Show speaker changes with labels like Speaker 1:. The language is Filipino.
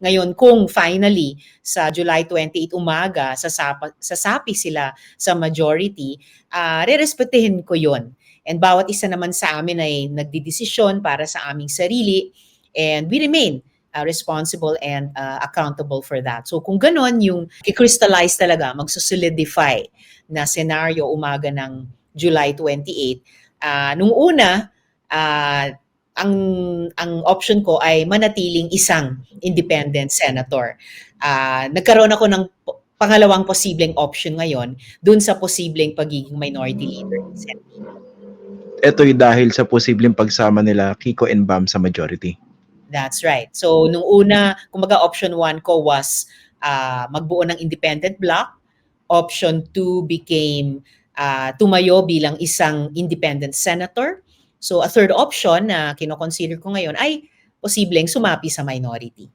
Speaker 1: Ngayon, kung finally sa July 28 umaga, sasapa, sasapi sila sa majority, uh, rerespetehin ko yon. And bawat isa naman sa amin ay nagdidesisyon para sa aming sarili and we remain uh, responsible and uh, accountable for that. So kung ganon, yung i-crystallize talaga, magsusolidify na scenario umaga ng July 28, uh, nung una, uh, ang ang option ko ay manatiling isang independent senator. Uh, nagkaroon ako ng pangalawang posibleng option ngayon dun sa posibleng pagiging minority leader.
Speaker 2: Ito'y dahil sa posibleng pagsama nila Kiko and Bam sa majority.
Speaker 1: That's right. So nung una, kumaga option one ko was uh, magbuo ng independent block. Option two became uh, tumayo bilang isang independent senator. So a third option na kinoconsider ko ngayon ay posibleng sumapi sa minority.